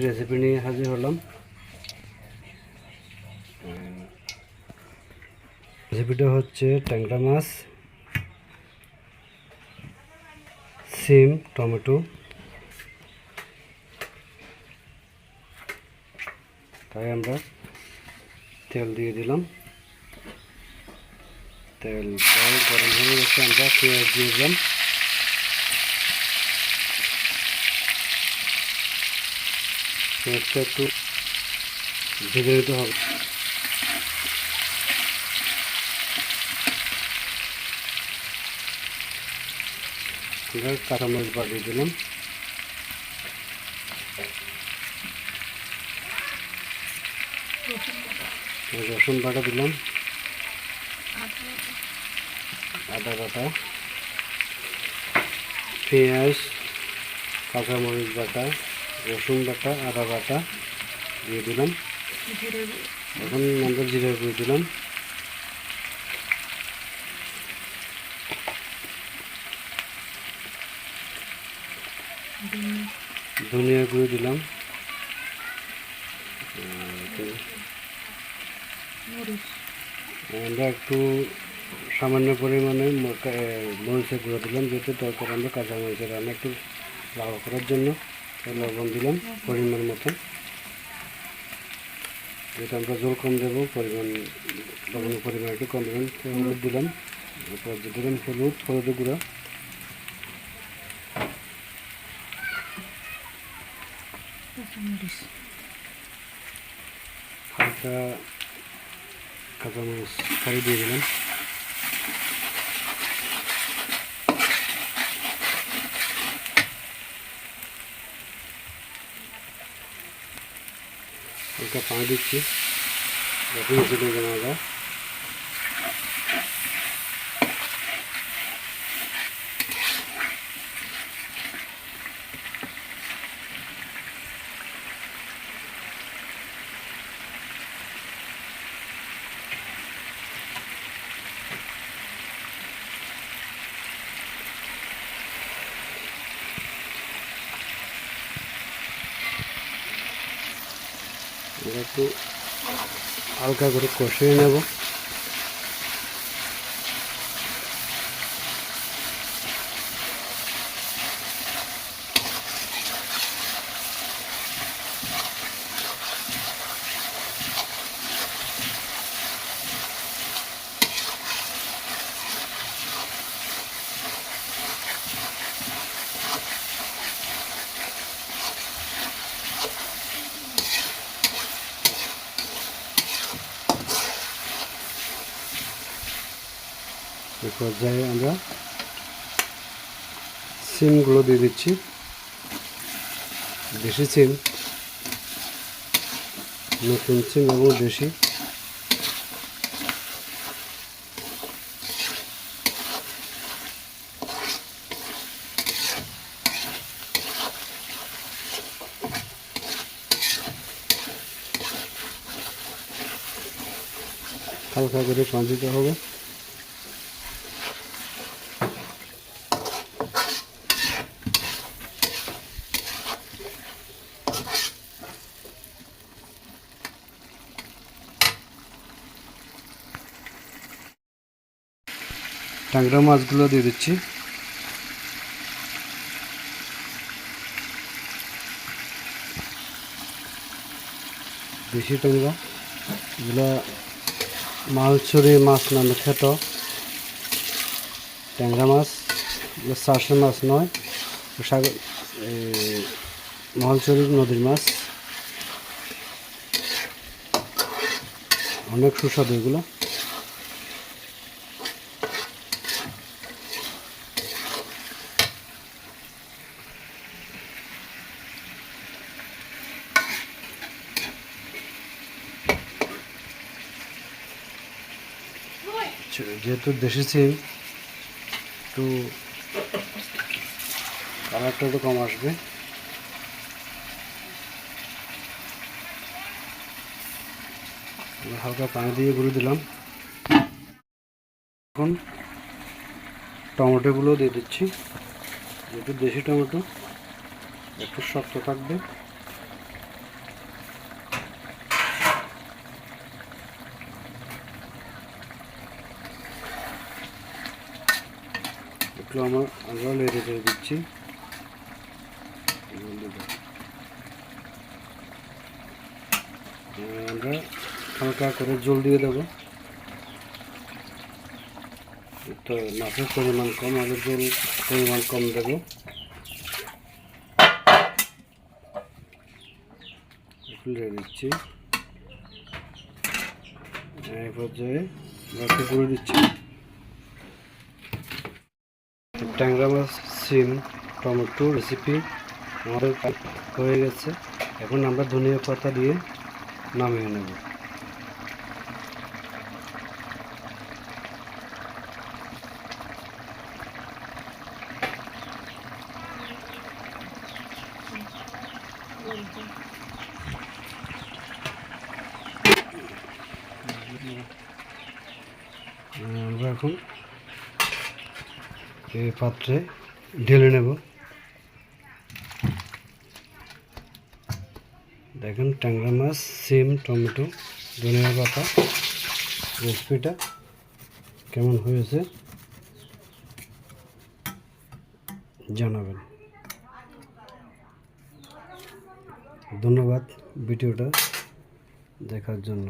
Recipe নিয়ে হাজির হলাম। রেসিপিটা হচ্ছে ট্যাংরা মাছ, সিম, টমেটো। তাই আমরা তেল দিয়ে দিলাম। তেল গরম হয়ে গেছে, আমরা পেঁয়াজ দিয়ে দিলাম। পেঁয়াজটা একটু ভেজে নিতে হবে। এবার কাঁচামরিচ বাড়িয়ে দিলাম। রসুন বাটা দিলাম। আদা বাটা। পেঁয়াজ, কাঁচামরিচ বাটা। রসুন বাটা, আদা বাটা দিয়ে দিলাম। এখন আমরা জিরে গুঁড়ো দিলাম। ধনিয়া গুঁড়ো দিলাম। আমরা একটু সামান্য পরিমাণে মরিচের গুঁড়ো দিলাম, যেহেতু দরকার আমরা কাঁচা মরিচের রান্না একটু ভালো করার জন্য। লবণ দিলাম, পরিমাণ মতো। যেটা আমরা জল কম দেবো, পরিমাণ, লবণের পরিমাণ একটু কম দেবেন হলুদ দিলাম। এরপর দিলাম হলুদ হলুদের গুঁড়ো। হালকা কাঁচামরিচ ফাড়ি দিয়ে দিলাম। হালকা পানি দিচ্ছি যাতে নিচে দিয়ে জানা যায় এটা একটু হালকা করে কষিয়ে নেব। এই পর্যায়ে আমরা। সিমগুলো দিয়ে দিচ্ছি। দেশি সিম। নতুন সিম এবং দেশি। হালকা করে পাঁচ দিতে হবে। ট্যাংরা মাছগুলো দিয়ে দিচ্ছি। দেশি ট্যাংরা, এগুলো মালছড়ি মাছ নামে খ্যাত। ট্যাংরা মাছ চারশো মাছ নয় সাগর মালছড়ি নদীর মাছ। অনেক সুস্বাদু এগুলো। যেহেতু দেশি সিম, একটু কালারটা একটু কম আসবে। হালকা পানি দিয়ে গুঁড়ো দিলাম। এখন টমেটোগুলো দিয়ে দিচ্ছি। যেহেতু দেশি টমেটো, একটু শক্ত থাকবে। একটু আমার আমরা লেড়ে দিয়ে দিচ্ছি। আমরা হালকা করে জল দিয়ে দেবো। তো মাছের পরিমাণ কম আগে জল পরিমাণ কম দেবো। খুলে দিচ্ছি। এই পর্যায়ে গুঁড়ো দিচ্ছি। ট্যাংরা মাছ, সিম, টমেটো রেসিপি আমাদের হয়ে গেছে। এখন আমরা ধনিয়া পাতা দিয়ে নামিয়ে নেব। আমরা এখন এই পাত্রে ঢেলে নেব। দেখেন ট্যাংরা মাছ, সিম, টমেটো, ধনিয়া পাতা রেসিপিটা কেমন হয়েছে জানাবেন। ধন্যবাদ ভিডিওটা দেখার জন্য।